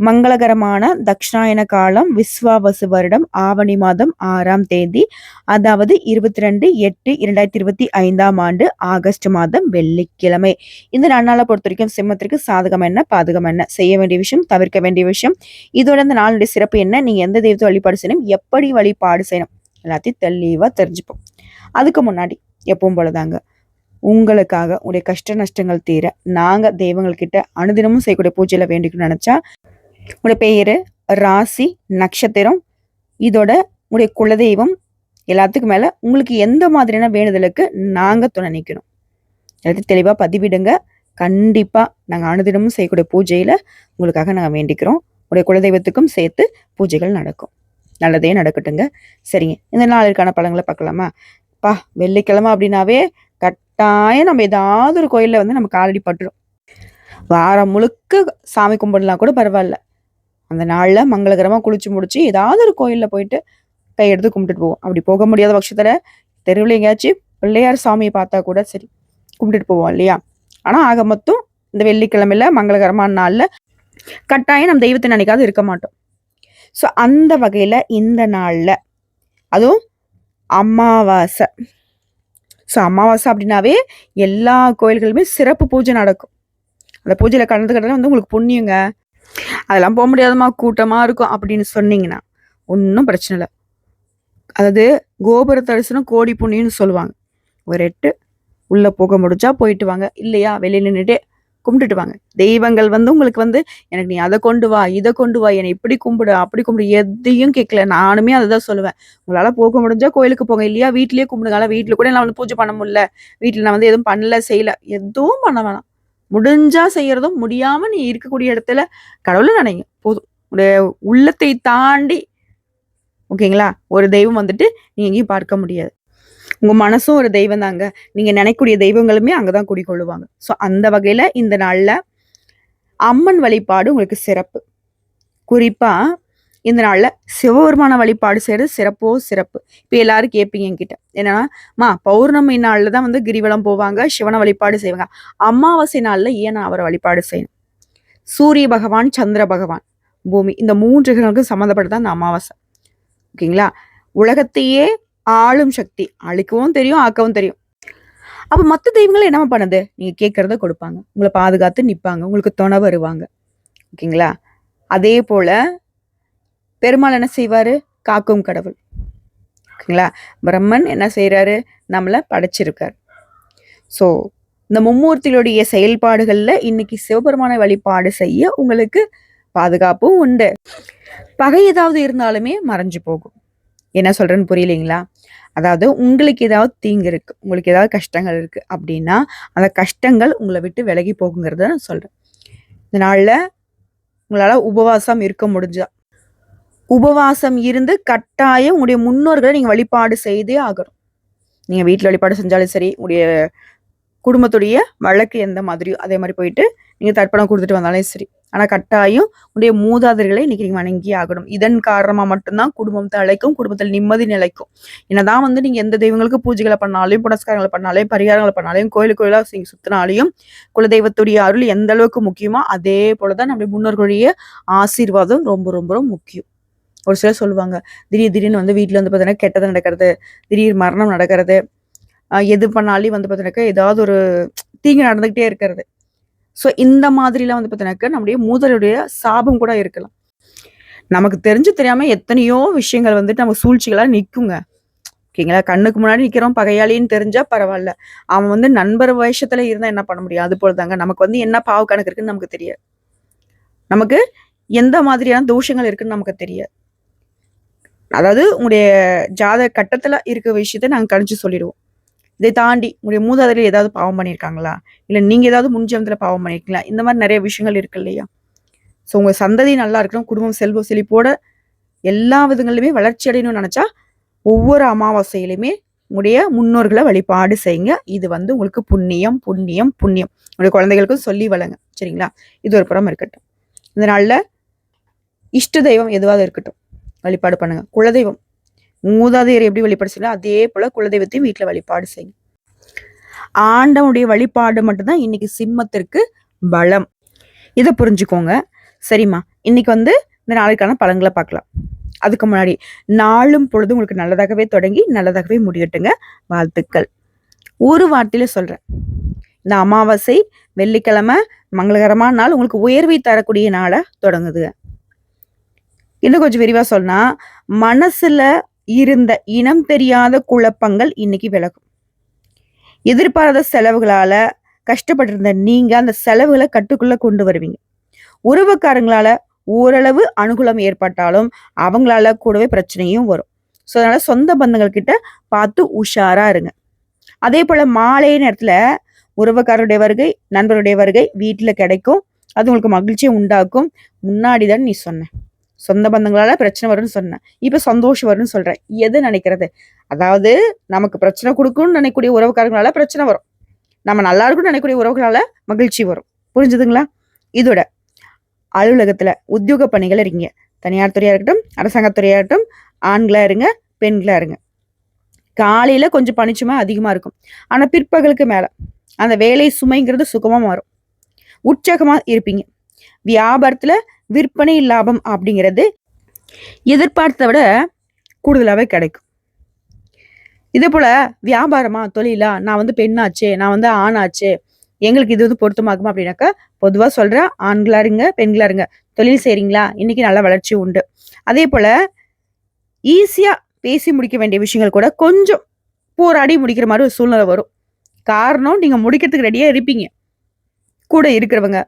மங்களகரமான தக்ஷாயன காலம் விஸ்வாவசு வருடம் ஆவணி மாதம் ஆறாம் தேதி அதாவது இருபத்தி ரெண்டு எட்டு இரண்டாயிரத்தி இருபத்தி ஐந்தாம் ஆண்டு ஆகஸ்ட் மாதம் வெள்ளிக்கிழமை. இந்த நன்னாளை பொறுத்த வரைக்கும் சிம்மத்திற்கு சாதகம் என்ன பாதகம் என்ன? செய்ய வேண்டிய விஷயம் தவிர்க்க வேண்டிய விஷயம். இதோட இந்த நாளுடைய சிறப்பு என்ன? நீங்க எந்த தெய்வத்தை வழிபாடு செய்யணும்? எப்படி வழிபாடு செய்யணும்? எல்லாத்தையும் தெளிவாக தெரிஞ்சுப்போம். அதுக்கு முன்னாடி எப்பவும் போலதாங்க உங்களுக்காக உடைய கஷ்ட நஷ்டங்கள் தீர நாங்கள் தெய்வங்கள்கிட்ட அனுதினமும் செய்யக்கூடிய பூஜையில் வேண்டிக்கணும்னு நினச்சா உங்களுடைய பெயர் ராசி நட்சத்திரம். இதோட உங்களுடைய குலதெய்வம் எல்லாத்துக்கும் மேலே உங்களுக்கு எந்த மாதிரியான வேண்டுதலுக்கு நாங்கள் துணை நிற்கணும் எல்லாத்தையும் தெளிவாக பதிவிடுங்க. கண்டிப்பாக நாங்கள் அனுதினமும் செய்யக்கூடிய பூஜையில் உங்களுக்காக நாங்கள் வேண்டிக்கிறோம். உடைய குலதெய்வத்துக்கும் சேர்த்து பூஜைகள் நடக்கும். நல்லதே நடக்கட்டுங்க. சரிங்க. இந்த நாளிற்கான பழங்களை பார்க்கலாமா? பா வெள்ளிக்கிழமை அப்படின்னாவே கட்டாயம் நம்ம ஏதாவது ஒரு கோயிலில் வந்து நம்ம காலடி பட்டுரும். வாரம் முழுக்க சாமி கும்பிடலாம் கூட பரவாயில்ல. அந்த நாளில் மங்களகரமாக குளிச்சு முடிச்சு ஏதாவது ஒரு கோயிலில் போயிட்டு கை எடுத்து கும்பிட்டுட்டு போவோம். அப்படி போக முடியாத பட்சத்தில் தெருவில் எங்கேயாச்சும் பிள்ளையார் சாமியை பார்த்தா கூட சரி கும்பிட்டுட்டு போவோம் இல்லையா? ஆனால் ஆக மொத்தம் இந்த வெள்ளிக்கிழமையில் மங்களகரமான நாளில் கட்டாயம் நம்ம தெய்வத்தை நினைக்காது இருக்க மாட்டோம். ஸோ அந்த வகையில் இந்த நாளில் அதுவும் அமாவாசை. ஸோ அமாவாசை அப்படின்னாவே எல்லா கோயில்களுமே சிறப்பு பூஜை நடக்கும். அந்த பூஜையில் கலந்துக்கிட்டா வந்து உங்களுக்கு புண்ணியங்க அதெல்லாம் போக முடியாதமா கூட்டமாக இருக்கும் அப்படின்னு சொன்னீங்கன்னா ஒன்றும் பிரச்சனை இல்லை. அதாவது கோபுர தரிசனம் கோடி புண்ணியம்னு சொல்லுவாங்க. ஒரு எட்டு உள்ளே போக முடிஞ்சா போயிட்டு வாங்க. இல்லையா வெளியே நின்றுட்டே கும்பிட்டுட்டு வாங்க. தெய்வங்கள் வந்து உங்களுக்கு வந்து எனக்கு நீ அதை கொண்டு வா இதை கொண்டு வா என்னை இப்படி கும்பிடு அப்படி கும்பிடு. எதையும் கேட்கல. நானுமே அதை தான் சொல்லுவேன். உங்களால் போக முடிஞ்சால் கோயிலுக்கு போங்க. இல்லையா வீட்லேயே கும்பிடுங்க. வீட்டில் கூட நான் வந்து பூஜை பண்ண முடியல. வீட்டில் நான் வந்து எதுவும் பண்ணல செய்யல. எதுவும் பண்ண வேணாம். முடிஞ்சா செய்யறதும் முடியாம நீ இருக்கக்கூடிய இடத்துல கடவுளை நினைங்க. போதும். உடைய உள்ளத்தை தாண்டி ஓகேங்களா? ஒரு தெய்வம் வந்துட்டு நீங்க எங்கேயும் பார்க்க முடியாது. உங்க மனசும் ஒரு தெய்வம் தாங்க. நீங்க நினைக்கக்கூடிய தெய்வங்களுமே அங்கதான் குடிக்கொள்ளுவாங்க ஸோ அந்த வகையில இந்த நாள்ல அம்மன் வழிபாடு உங்களுக்கு சிறப்பு. குறிப்பா இந்த நாளில் சிவபெருமான வழிபாடு செய்கிறது சிறப்போ சிறப்பு. இப்போ எல்லாரும் கேட்பீங்க என்கிட்ட. என்னன்னா மா பௌர்ணமி நாளில் தான் வந்து கிரிவலம் போவாங்க சிவனை வழிபாடு செய்வாங்க. அமாவாசை நாளில் ஏன் நான் அவரை வழிபாடு செய்யணும்? சூரிய பகவான் சந்திர பகவான் பூமி இந்த மூன்று கிரகங்களுக்கும் சம்மந்தப்பட்டதான் அந்த அமாவாசை. ஓகேங்களா? உலகத்தையே ஆளும் சக்தி. அழிக்கவும் தெரியும் ஆக்கவும் தெரியும். அப்போ மற்ற தெய்வங்கள் என்ன பண்ணுது? நீங்கள் கேட்குறத கொடுப்பாங்க. உங்களை பாதுகாத்து நிற்பாங்க உங்களுக்கு துணை வருவாங்க. ஓகேங்களா? அதே போல் பெருமாள் என்ன செய்வார்? காக்கும் கடவுள். ஓகேங்களா? பிரம்மன் என்ன செய்கிறாரு நம்மளை படைச்சிருக்கார். ஸோ இந்த மும்மூர்த்திகளுடைய செயல்பாடுகளில் இன்னைக்கு சிவபெருமான வழிபாடு செய்ய உங்களுக்கு பாதுகாப்பும் உண்டு. பகை ஏதாவது இருந்தாலுமே மறைஞ்சு போகும். என்ன சொல்கிறேன்னு புரியலைங்களா? அதாவது உங்களுக்கு ஏதாவது தீங்கு இருக்குது உங்களுக்கு ஏதாவது கஷ்டங்கள் இருக்கு அப்படின்னா அந்த கஷ்டங்கள் உங்களை விட்டு விலகி போகுங்கிறத நான் சொல்கிறேன் இந்த நாளில் உங்களால் உபவாசம் இருக்க முடிஞ்சா உபவாசம் இருந்து கட்டாயம் உங்களுடைய முன்னோர்களை நீங்கள் வழிபாடு செய்தே ஆகணும். நீங்கள் வீட்டில் வழிபாடு செஞ்சாலும் சரி உங்களுடைய குடும்பத்துடைய வழக்கு எந்த மாதிரியோ அதே மாதிரி போயிட்டு நீங்கள் தர்ப்பணம் கொடுத்துட்டு வந்தாலும் சரி. ஆனால் கட்டாயம் உடைய மூதாதர்களை இன்னைக்கு நீங்கள் வணங்கி ஆகணும். இதன் காரணமாக மட்டும்தான் குடும்பம் தலைக்கும் குடும்பத்தில் நிம்மதி நிலைக்கும். என்னதான் வந்து நீங்கள் எந்த தெய்வங்களுக்கு பூஜைகளை பண்ணாலையும் புனஸ்காரங்களை பண்ணாலையும் பரிகாரங்களை பண்ணாலையும் கோயில் கோயிலாக நீங்கள் சுற்றினாலையும் குலதெய்வத்துடைய அருள் எந்த அளவுக்கு முக்கியமோ அதே போலதான் நம்முடைய முன்னோர்களுடைய ஆசீர்வாதம் ரொம்ப ரொம்ப ரொம்ப முக்கியம். ஒரு சிலர் சொல்லுவாங்க திடீர் திடீர்னு வந்து வீட்டில் வந்து பார்த்தீங்கன்னா கெட்டது நடக்கிறது திடீர் மரணம் நடக்கிறது எது பண்ணாலும் வந்து பார்த்தீங்கன்னாக்கா ஏதாவது ஒரு தீங்கு நடந்துக்கிட்டே இருக்கிறது. ஸோ இந்த மாதிரிலாம் வந்து பார்த்தீங்கன்னாக்கா நம்முடைய மூதலுடைய சாபம் கூட இருக்கலாம். நமக்கு தெரிஞ்சு தெரியாமல் எத்தனையோ விஷயங்கள் வந்துட்டு நம்ம சூழ்ச்சிகளாக நிற்குங்க ஓகேங்களா? கண்ணுக்கு முன்னாடி நிற்கிறோம் பகையாளின்னு தெரிஞ்சா பரவாயில்ல. அவன் வந்து நண்பர் வயசத்துல இருந்தால் என்ன பண்ண முடியும்? அது போல தாங்க நமக்கு வந்து என்ன பாவ கணக்கு இருக்குன்னு நமக்கு தெரியாது. நமக்கு எந்த மாதிரியான தோஷங்கள் இருக்குன்னு நமக்கு தெரியாது. அதாவது உங்களுடைய ஜாத கட்டத்தில் இருக்க விஷயத்த நாங்கள் கணிச்சு சொல்லிடுவோம். இதை தாண்டி உங்களுடைய மூதாதையில் ஏதாவது பாவம் பண்ணியிருக்காங்களா? இல்லை நீங்கள் ஏதாவது முன்ஜமத்தில் பாவம் பண்ணியிருக்கீங்களா? இந்த மாதிரி நிறைய விஷயங்கள் இருக்கு இல்லையா? ஸோ உங்கள் சந்ததி நல்லா இருக்கணும் குடும்பம் செல்வ செழிப்போட எல்லா விதங்களிலுமே வளர்ச்சி அடையணும்னு நினச்சா ஒவ்வொரு அமாவாசையிலுமே உங்களுடைய முன்னோர்களை வழிபாடு செய்யுங்க. இது வந்து உங்களுக்கு புண்ணியம் புண்ணியம் புண்ணியம். உங்களுடைய குழந்தைகளுக்கும் சொல்லி வளங்க சரிங்களா? இது ஒரு புறம் இருக்கட்டும். இந்த நாளில் இஷ்ட தெய்வம் எதுவாக இருக்கட்டும். வழிபாடு பண்ணுங்க. குலதெய்வம். மூதாதையர் எப்படி வழிபாடு செய்யணும் அதே போல குலதெய்வத்தையும் வீட்டில் வழிபாடு செய்யும் ஆண்டவனுடைய வழிபாடு மட்டும்தான் இன்னைக்கு சிம்மத்திற்கு பலம். இதை புரிஞ்சுக்கோங்க. சரிம்மா. இன்னைக்கு வந்து இந்த நாளைக்கான பலன்களை பார்க்கலாம். அதுக்கு முன்னாடி நாளும் பொழுது உங்களுக்கு நல்லதாகவே தொடங்கி நல்லதாகவே முடியட்டுங்க. வாழ்த்துக்கள். ஒரு வார்த்தையில சொல்றேன். இந்த அமாவாசை வெள்ளிக்கிழமை மங்களகரமான நாள் உங்களுக்கு உயர்வை தரக்கூடிய நாளை தொடங்குதுங்க. இன்னும் கொஞ்சம் விரிவா சொன்னால் மனசுல இருந்த இனம் தெரியாத குழப்பங்கள் இன்னைக்கு விலகும். எதிர்பாராத செலவுகளால கஷ்டப்பட்டிருந்த நீங்க அந்த செலவுகளை கட்டுக்குள்ள கொண்டு வருவீங்க. உறவுக்காரங்களால ஓரளவு அனுகூலம் ஏற்பட்டாலும் அவங்களால கூடவே பிரச்சனையும் வரும். ஸோ அதனால சொந்த பந்தங்கள் கிட்ட பார்த்து உஷாரா இருங்க. அதே போல மாலை நேரத்துல உறவுக்காரருடைய வருகை நண்பருடைய வருகை வீட்டில் கிடைக்கும். அது உங்களுக்கு மகிழ்ச்சியை உண்டாக்கும். முன்னாடி தான் நீ சொன்ன. சொந்த பந்தங்களால பிரச்சனை வரும்னு சொன்னேன். இப்போ சந்தோஷம் வரும்னு சொல்றேன். எது நினைக்கிறது? அதாவது நமக்கு பிரச்சனை கொடுக்கணும்னு நினைக்கக்கூடிய உறவுக்காரங்களால பிரச்சனை வரும். நம்ம நல்லா இருக்கும்னு நினைக்கக்கூடிய உறவுகளால மகிழ்ச்சி வரும். புரிஞ்சுதுங்களா? இதோட அலுவலகத்துல உத்தியோக பணிகள் இருக்கீங்க தனியார் துறையா இருக்கட்டும் அரசாங்கத்துறையா இருக்கட்டும் ஆண்களா இருங்க பெண்களா இருங்க. காலையில கொஞ்சம் பணிச்சுமை அதிகமா இருக்கும். ஆனா பிற்பகலுக்கு மேல அந்த வேலை சுமைங்கிறது சுகமா மாறும். உற்சாகமா இருப்பீங்க. வியாபாரத்துல விற்பனை லாபம் அப்படிங்கிறது எதிர்பார்த்த விட கூடுதலாகவே கிடைக்கும். இதே போல் வியாபாரமா தொழிலா நான் வந்து பெண்ணாச்சு நான் வந்து ஆணாச்சு எங்களுக்கு இது வந்து பொருத்தமாகுமா அப்படின்னாக்கா பொதுவாக சொல்கிற ஆண்களா இருங்க பெண்களா இருங்க தொழில் செய்கிறீங்களா இன்னைக்கு நல்ல வளர்ச்சி உண்டு. அதே போல் ஈஸியாக பேசி முடிக்க வேண்டிய விஷயங்கள் கூட கொஞ்சம் போராடி முடிக்கிற மாதிரி ஒரு சூழ்நிலை வரும். காரணம் நீங்கள் முடிக்கிறதுக்கு ரெடியாக இருப்பீங்க. கூட இருக்கிறவங்க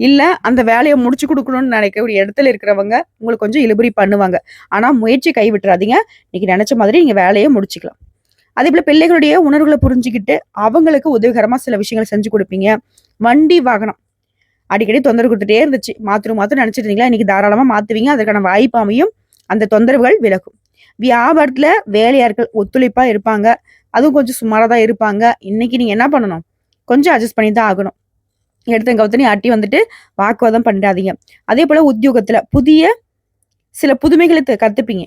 இல்லை அந்த வேலையை முடிச்சு கொடுக்கணும்னு நினைக்கக்கூடிய இடத்துல இருக்கிறவங்க உங்களுக்கு கொஞ்சம் இழுபறி பண்ணுவாங்க. ஆனால் முயற்சி கை விட்டுறாதீங்க இன்னைக்கு நினச்ச மாதிரி நீங்கள் வேலையை முடிச்சுக்கலாம். அதே போல் பிள்ளைகளுடைய உணர்வுகளை புரிஞ்சுக்கிட்டு அவங்களுக்கு உதவிகரமாக சில விஷயங்களை செஞ்சு கொடுப்பீங்க. வண்டி வாகனம். அடிக்கடி தொந்தரவு கொடுத்துட்டே இருந்துச்சு. மாத்திரம் மாத்திரம் நினைச்சிட்டு இருந்தீங்களா? இன்னைக்கு தாராளமாக மாற்றுவீங்க அதற்கான வாய்ப்பு அமையும். அந்த தொந்தரவுகள் விலகும். வியாபாரத்தில் வேலையாட்கள் ஒத்துழைப்பாக இருப்பாங்க. அதுவும் கொஞ்சம் சுமாராக தான் இருப்பாங்க. இன்னைக்கு நீங்கள் என்ன பண்ணணும்? கொஞ்சம் அட்ஜஸ்ட் பண்ணி தான் ஆகணும். எடுத்த கவுத்தனி அட்டி வந்துட்டு வாக்குவாதம் பண்ணிடாதீங்க அதே போல் உத்தியோகத்தில் புதிய சில புதுமைகளை த- கற்றுப்பீங்க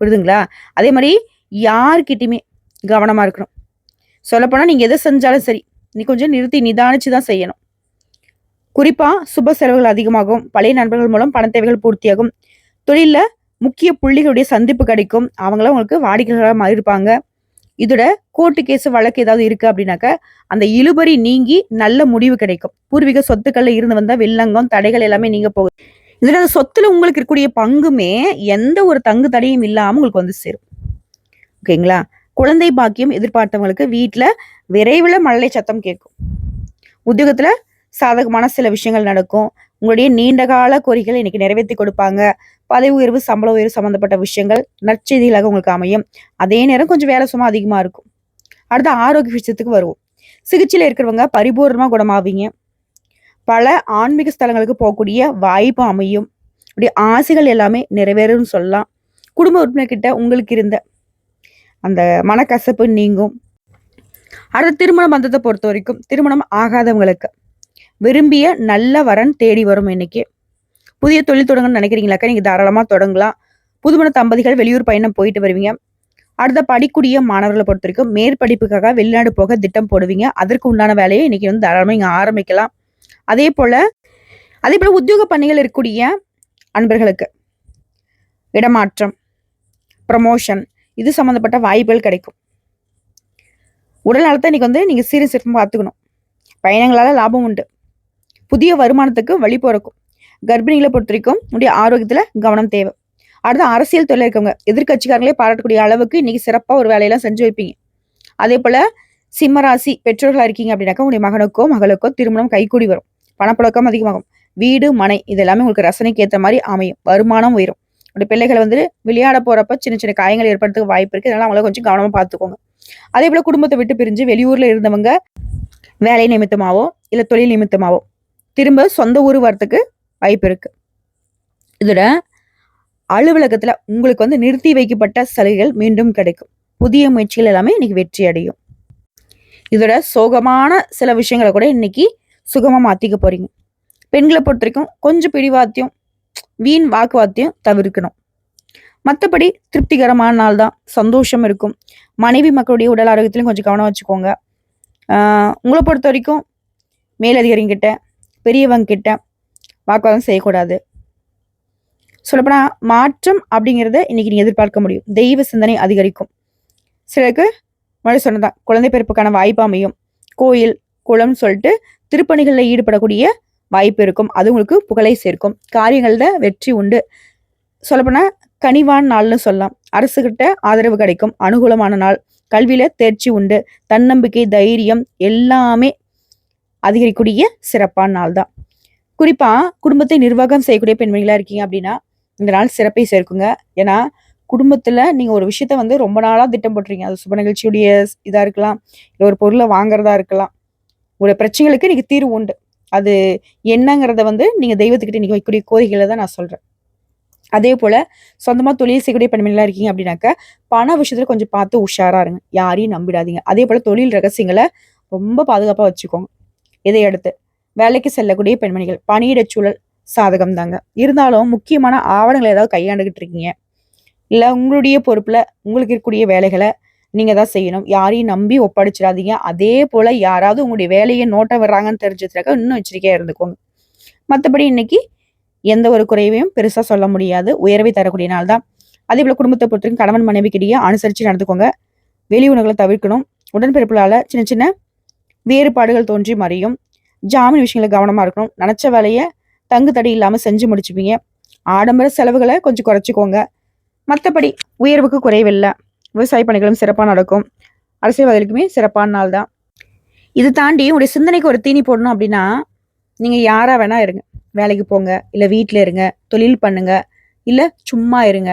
புரியுதுங்களா? அதே மாதிரி யார்கிட்டையுமே கவனமாக இருக்கணும். சொல்லப்போனால் நீங்கள் எதை செஞ்சாலும் சரி நீ கொஞ்சம் நிறுத்தி நிதானிச்சு தான் செய்யணும். குறிப்பாக சுப செலவுகள் அதிகமாகும் பழைய நண்பர்கள் மூலம் பண தேவைகள் பூர்த்தியாகும். தொழிலில் முக்கிய புள்ளிகளுடைய சந்திப்பு கிடைக்கும். அவங்களாம் உங்களுக்கு வாடிக்கையாளராக இருப்பாங்க இதோட கோர்ட்டு கேஸ் வழக்கு ஏதாவது இருக்கு அப்படின்னாக்க அந்த இழுபறி நீங்கி நல்ல முடிவு கிடைக்கும். பூர்வீக சொத்துக்கள்ல இருந்து வந்தா வில்லங்கம் தடைகள் எல்லாமே நீங்க போகுது இதுல அந்த சொத்துல உங்களுக்கு இருக்கக்கூடிய பங்குமே எந்த ஒரு தங்கு தடையும் இல்லாம உங்களுக்கு வந்து சேரும். ஓகேங்களா குழந்தை பாக்கியம் எதிர்பார்த்தவங்களுக்கு வீட்டுல விரைவில் மழலை சத்தம் கேட்கும். உத்தியோகத்துல சாதகமான சில விஷயங்கள் நடக்கும். உங்களுடைய நீண்ட கால கோரிக்கைகளை இன்னைக்கு நிறைவேற்றி கொடுப்பாங்க. பதவி உயர்வு சம்பள உயர்வு சம்பந்தப்பட்ட விஷயங்கள் நற்செய்திகளாக உங்களுக்கு அமையும். அதே நேரம் கொஞ்சம் வேலை சும்மா அதிகமாக இருக்கும். அடுத்து ஆரோக்கிய விஷயத்துக்கு வருவோம். சிகிச்சையில் இருக்கிறவங்க பரிபூர்ணமாக குணமாவீங்க. பல ஆன்மீக ஸ்தலங்களுக்கு போகக்கூடிய வாய்ப்பு அமையும். அப்படி ஆசைகள் எல்லாமே நிறைவேறும்னு சொல்லலாம். குடும்ப உறுப்பினர்கிட்ட உங்களுக்கு இருந்த அந்த மனக்கசப்பு நீங்கும். அடுத்த திருமண பந்தத்தை பொறுத்த வரைக்கும் திருமணம் ஆகாதவங்களுக்கு விரும்பிய நல்ல வரன் தேடி வரும் இன்னைக்கு. புதிய தொழில் தொடங்கணும்னு நினைக்கிறீங்களாக்கா? நீங்கள் தாராளமாக தொடங்கலாம். புதுமண தம்பதிகள் வெளியூர் பயணம் போயிட்டு வருவீங்க. அடுத்த படிக்கூடிய மாணவர்களை பொறுத்த வரைக்கும் மேற்படிப்புக்காக வெளிநாடு போக திட்டம் போடுவீங்க. அதற்கு உண்டான வேலையை இன்னைக்கு வந்து தாராளமாக இங்கே ஆரம்பிக்கலாம். அதே போல் அதே போல் உத்தியோக பணிகள் இருக்கக்கூடிய அன்பர்களுக்கு இடமாற்றம் ப்ரமோஷன் இது சம்மந்தப்பட்ட வாய்ப்புகள் கிடைக்கும். உடல் நலத்தை இன்னைக்கு வந்து நீங்கள் சீரும் சிறப்பும் பார்த்துக்கணும். பயணங்களால் லாபம் உண்டு. புதிய வருமானத்துக்கு வழி பிறக்கும். கர்ப்பிணிகளை பொறுத்த வரைக்கும் உடைய ஆரோக்கியத்துல கவனம் தேவை. அடுத்து அரசியல் தொழில் இருக்கவங்க எதிர்கட்சிக்காரங்களே பாராட்டக்கூடிய அளவுக்கு இன்னைக்கு சிறப்பாக ஒரு வேலையெல்லாம் செஞ்சு வைப்பீங்க. அதே போல சிம்மராசி பெற்றோர்களா இருக்கீங்க அப்படின்னாக்கா உங்களுடைய மகனுக்கோ மகளுக்கோ திருமணம் கைகூடி வரும். பணப்புழக்கம் அதிகமாகும். வீடு மனை இது எல்லாமே உங்களுக்கு ரசனைக்கு ஏற்ற மாதிரி அமையும். வருமானம் உயரும். உங்களுடைய பிள்ளைகளை வந்து விளையாட போறப்ப சின்ன சின்ன காயங்கள் ஏற்படுறதுக்கு வாய்ப்பு இருக்கு. அதனால அவங்கள கொஞ்சம் கவனமா பார்த்துக்கோங்க அதே போல குடும்பத்தை விட்டு பிரிஞ்சு வெளியூர்ல இருந்தவங்க வேலை நிமித்தமாவோ இல்லை தொழில் நிமித்தமாவோ திரும்ப சொந்த ஊர் வரத்துக்கு வாய்ப்பு இருக்கு. இதோட அலுவலகத்தில் உங்களுக்கு வந்து நிறுத்தி வைக்கப்பட்ட சலுகைகள் மீண்டும் கிடைக்கும். புதிய முயற்சிகள் எல்லாமே இன்னைக்கு வெற்றி அடையும். இதோட சோகமான சில விஷயங்களை கூட இன்னைக்கு சுகமாக மாற்றிக்க போறீங்க. பெண்களை பொறுத்த வரைக்கும் கொஞ்சம் பிடிவாத்தியம் வீண் வாக்குவாத்தியம் தவிர்க்கணும். மற்றபடி திருப்திகரமான நாள் தான். சந்தோஷம் இருக்கும். மனைவி மக்களுடைய உடல் ஆரோக்கியத்திலையும் கொஞ்சம் கவனம் வச்சுக்கோங்க. உங்களை பொறுத்த வரைக்கும் மேலதிகாரிங்கிட்ட பெரியவங்க கிட்ட வாக்குவாதம் செய்யக்கூடாது. சொல்லப்போனால் மாற்றம் அப்படிங்கிறத இன்னைக்கு நீங்கள் எதிர்பார்க்க முடியும். தெய்வ சிந்தனை அதிகரிக்கும். சிலருக்கு மழை சொன்னதான் குழந்தை பிறப்புக்கான வாய்ப்பு அமையும். கோயில் குளம்னு சொல்லிட்டு திருப்பணிகளில் ஈடுபடக்கூடிய வாய்ப்பு இருக்கும். அது உங்களுக்கு புகழை சேர்க்கும். காரியங்களில் வெற்றி உண்டு. சொல்லப்போனால் கனிவான் நாள்னு சொல்லலாம். அரசுகிட்ட ஆதரவு கிடைக்கும். அனுகூலமான நாள். கல்வியில் தேர்ச்சி உண்டு. தன்னம்பிக்கை தைரியம் எல்லாமே அதிகரிக்கூடிய சிறப்பான நாள் தான். குறிப்பாக குடும்பத்தை நிர்வாகம் செய்யக்கூடிய பெண்மணிகளாக இருக்கீங்க அப்படின்னா இந்த நாள் சிறப்பை சேர்க்குங்க. ஏன்னா குடும்பத்தில் நீங்கள் ஒரு விஷயத்த வந்து ரொம்ப நாளாக திட்டம் போட்டுறீங்க அது சுப நிகழ்ச்சியுடைய இதாக இருக்கலாம் இல்லை ஒரு பொருளை வாங்குறதா இருக்கலாம். உங்களுடைய பிரச்சனைகளுக்கு நீங்கள் தீர்வு உண்டு. அது என்னங்கிறத வந்து நீங்கள் தெய்வத்துக்கிட்ட நீங்கள் வைக்கக்கூடிய கோரிக்கைகளை தான் நான் சொல்கிறேன் அதே போல் சொந்தமாக தொழில் செய்யக்கூடிய பெண்மணிகளா இருக்கீங்க அப்படின்னாக்க பண விஷயத்தில் கொஞ்சம் பார்த்து உஷாரா இருங்க. யாரையும் நம்பிடாதீங்க. அதே போல் தொழில் ரகசியங்களை ரொம்ப பாதுகாப்பாக வச்சுக்கோங்க. இதையடுத்து வேலைக்கு செல்லக்கூடிய பெண்மணிகள் பணியிட சூழல் சாதகம் தாங்க இருந்தாலும் முக்கியமான ஆவணங்களை ஏதாவது கையாண்டுகிட்டு இருக்கீங்க. இல்ல உங்களுடைய பொறுப்புல உங்களுக்கு இருக்கக்கூடிய வேலைகளை நீங்க தான் செய்யணும். யாரையும் நம்பி ஒப்படைச்சிடாதீங்க. அதே போல யாராவது உங்களுடைய வேலையை நோட்ட வர்றாங்கன்னு தெரிஞ்சதுக்காக இன்னும் எச்சரிக்கையா இருந்துக்கோங்க. மற்றபடி இன்னைக்கு எந்த ஒரு குறைவையும் பெருசா சொல்ல முடியாது. உயர்வை தரக்கூடிய நாள் தான். அதே போல குடும்பத்தை பொறுத்தவரைக்கும் கணவன் மனைவிக்கிடையே அனுசரிச்சு நடந்துக்கோங்க. வெளி உணவுகளை தவிர்க்கணும். உடன்பிறப்புகளால சின்ன சின்ன வேறுபாடுகள் தோன்றி மறையும். ஜாமீன் விஷயங்கள கவனமாக இருக்கணும். நினச்ச வேலையை தங்கு தடை இல்லாமல் செஞ்சு முடிச்சுப்பீங்க. ஆடம்பர செலவுகளை கொஞ்சம் குறைச்சிக்கோங்க. மற்றபடி உயர்வுக்கு குறைவில்லை. விவசாய பணிகளும் சிறப்பாக நடக்கும். அரசியல்வாதிகளுக்குமே சிறப்பான நாள் தான். இது தாண்டி உங்களுடைய சிந்தனைக்கு ஒரு தீனி போடணும் அப்படின்னா நீங்கள் யாராக வேணா இருங்க. வேலைக்கு போங்க. இல்லை வீட்டில் இருங்க. தொழில் பண்ணுங்க. இல்லை சும்மா இருங்க.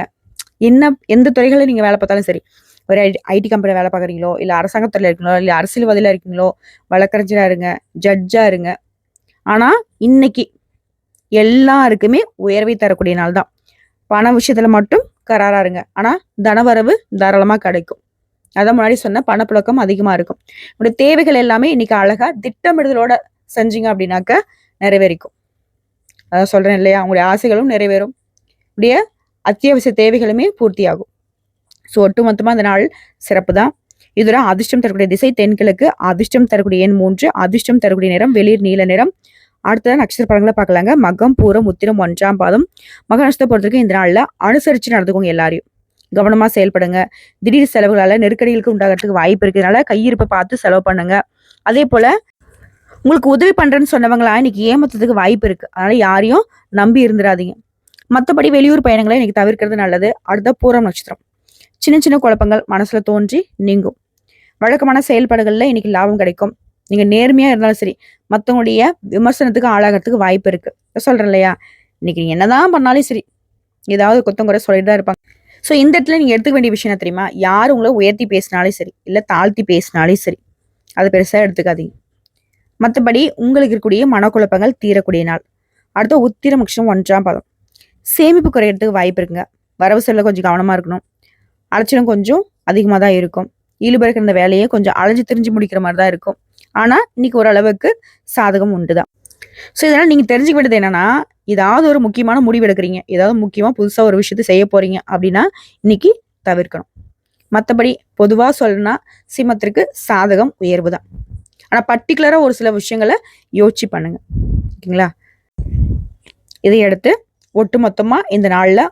என்ன எந்த துறைகளில் நீங்கள் வேலை பார்த்தாலும் சரி. ஒரு ஐடி கம்பெனி வேலை பார்க்குறீங்களோ இல்லை அரசாங்கத்தில் இருக்கீங்களோ இல்லை அரசியல்வாதியில் இருக்கீங்களோ வழக்கறிஞராக இருங்க ஜட்ஜாக இருங்க. ஆனால் இன்னைக்கு எல்லாருக்குமே உயர்வை தரக்கூடிய நாள் தான். பண விஷயத்தில் மட்டும் கராராக இருங்க. ஆனால் தனவரவு தாராளமாக கிடைக்கும். அதான் முன்னாடி சொன்ன பணப்புழக்கம் அதிகமாக இருக்கும். உங்களுடைய தேவைகள் எல்லாமே இன்னைக்கு அழகாக திட்டமிடுதலோட செஞ்சீங்க அப்படின்னாக்க நிறைவேறிக்கும். அதான் சொல்கிறேன் இல்லையா? உங்களுடைய ஆசைகளும் நிறைவேறும். உடைய அத்தியாவசிய தேவைகளுமே பூர்த்தியாகும். ஸோ ஒட்டுமொத்தமாக அந்த நாள் சிறப்பு தான் இதுல அதிர்ஷ்டம் தரக்கூடிய திசை தென்கிழக்கு அதிர்ஷ்டம் தரக்கூடிய எண் மூன்று அதிர்ஷ்டம் தரக்கூடிய நிறம் வெளிர் நீல நிறம். அடுத்தது நட்சத்திர படங்களை பார்க்கலாங்க. மகம் பூரம் உத்திரம் ஒன்றாம் பாதம். மக நட்சத்திர பொறுத்தவரைக்கும் இந்த நாளில் அனுசரித்து நடந்துக்கோங்க எல்லாரையும். கவனமாக செயல்படுங்க. திடீர் செலவுகளால் நெருக்கடிகளுக்கு உண்டாகிறதுக்கு வாய்ப்பு இருக்கிறதுனால கையிருப்பை பார்த்து செலவு பண்ணுங்க. அதே போல் உங்களுக்கு உதவி பண்ணுறேன்னு சொன்னவங்களா இன்னைக்கு ஏமாத்துறதுக்கு வாய்ப்பு இருக்குது அதனால் யாரையும் நம்பி இருந்துடாதீங்க மற்றபடி வெளியூர் பயணங்களை இன்னைக்கு தவிர்க்கிறது நல்லது. அடுத்த பூரம் நட்சத்திரம். சின்ன சின்ன குழப்பங்கள் மனசுல தோன்றி நீங்கும். வழக்கமான செயல்பாடுகளில் இன்னைக்கு லாபம் கிடைக்கும். நீங்க நேர்மையா இருந்தாலும் சரி மற்றவங்களுடைய விமர்சனத்துக்கு ஆளாகிறதுக்கு வாய்ப்பு இருக்கு. சொல்றேன் இல்லையா? இன்னைக்கு நீங்க என்னதான் பண்ணாலும் சரி ஏதாவது குத்தம் சொல்லிட்டு தான் இருப்பாங்க. ஸோ இந்த இடத்துல நீங்கள் எடுத்துக்க வேண்டிய விஷயம் என்ன தெரியுமா? யார் உங்களை உயர்த்தி பேசினாலும் சரி இல்லை தாழ்த்தி பேசினாலும் சரி அதை பெருசாக எடுத்துக்காதீங்க. மற்றபடி உங்களுக்கு இருக்கக்கூடிய மனக்குழப்பங்கள் தீரக்கூடிய நாள். அடுத்த உத்திர முக்கியம் ஒன்றாம் பதம். சேமிப்பு குறையிறதுக்கு வாய்ப்பு இருக்குங்க. வரவு செல்ல கொஞ்சம் கவனமாக இருக்கணும். அலைச்சலும் கொஞ்சம் அதிகமாக தான் இருக்கும் ஈடுபடுக்கிற இருந்த வேலையை கொஞ்சம் அலைஞ்சு திரிஞ்சு முடிக்கிற மாதிரி தான் இருக்கும். ஆனால் இன்னைக்கு ஓரளவுக்கு சாதகம் உண்டு தான் ஸோ இதனால் நீங்கள் தெரிஞ்சுக்க வேண்டியது என்னன்னா ஏதாவது ஒரு முக்கியமான முடிவு எடுக்கிறீங்க. ஏதாவது முக்கியமாக புதுசாக ஒரு விஷயத்த செய்ய போறீங்க அப்படின்னா இன்னைக்கு தவிர்க்கணும். மற்றபடி பொதுவாக சொல்லணும்னா சிம்மத்திற்கு சாதகம் உயர்வு தான் ஆனால் பர்டிகுலராக ஒரு சில விஷயங்களை யோசிச்சு பண்ணுங்க. ஓகேங்களா? இதையடுத்து ஒட்டு மொத்தமாக இந்த நாளில்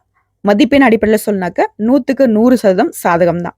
மதிப்பெண் அடிப்படையில் சொன்னாக்க நூற்றுக்கு நூறு சதவீதம் சாதகம் தான்